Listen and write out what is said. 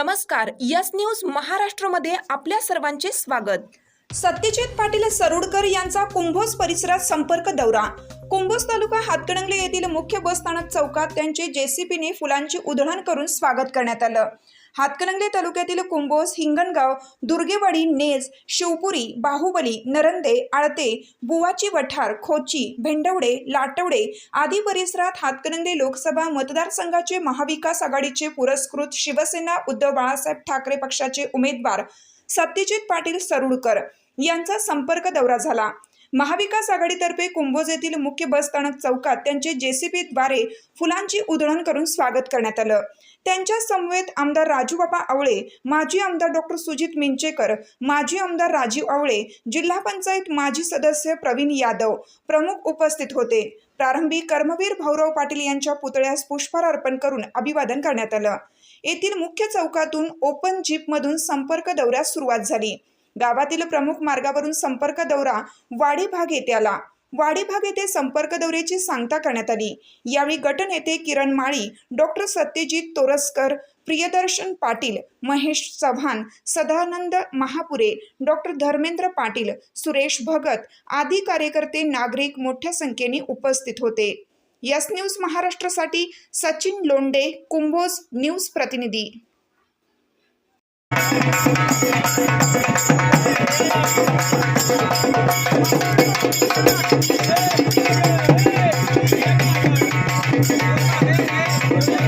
नमस्कार yes news महाराष्ट्रमध्ये आपल्या सर्वांचे स्वागत. सत्यजित पाटील सरुडकर यांचा कुंभोज परिसरात संपर्क दौरा. कुंभोज तालुका हातकणंगले येथील मुख्य बस स्थानक चौकात त्यांचे जेसीपीने फुलांची उधळण करून स्वागत करण्यात आलं. हातकणंगले तालुक्यातील कुंभोज हिंगणगाव दुर्गेवाडी नेज शिवपुरी बाहुबली नरंदे आळते बुवाची वठार खोची भेंडवडे लाटवडे आदी परिसरात हातकणंगले लोकसभा मतदारसंघाचे महाविकास आघाडीचे पुरस्कृत शिवसेना उद्धव बाळासाहेब ठाकरे पक्षाचे उमेदवार सत्यजित पाटील सरुडकर. यांचा संपर्क दौरा झाला. महाविकास आघाडीतर्फे कुंभोज येथील मुख्य बस स्थानक चौकात त्यांचे जेसीबीद्वारे फुलांची उधळण करून स्वागत करण्यात आलं. त्यांच्या समवेत आमदार राजूबाबा आवळे माजी आमदार डॉक्टर सुजित मिंचेकर माजी आमदार राजीव आवळे जिल्हा पंचायत माजी सदस्य प्रवीण यादव प्रमुख उपस्थित होते. प्रारंभी कर्मवीर भाऊराव पाटील यांच्या पुतळ्यास पुष्पहार अर्पण करून अभिवादन करण्यात आलं. येथील मुख्य चौकातून ओपन जीपमधून संपर्क दौऱ्यास सुरुवात झाली. गावातील प्रमुख मार्गावरून संपर्क दौरा वाडी भाग येथे आला. वाडी भाग येथे संपर्क दौऱ्याची सांगता करण्यात आली. यावेळी गटनेते किरण माळी डॉक्टर सत्यजित तोरसकर प्रियदर्शन पाटील महेश चव्हाण सदानंद महापुरे डॉक्टर धर्मेंद्र पाटील सुरेश भगत आदी कार्यकर्ते नागरिक मोठ्या संख्येने उपस्थित होते. यस न्यूज महाराष्ट्रासाठी सचिन लोंडे कुंभोज न्यूज प्रतिनिधी. Música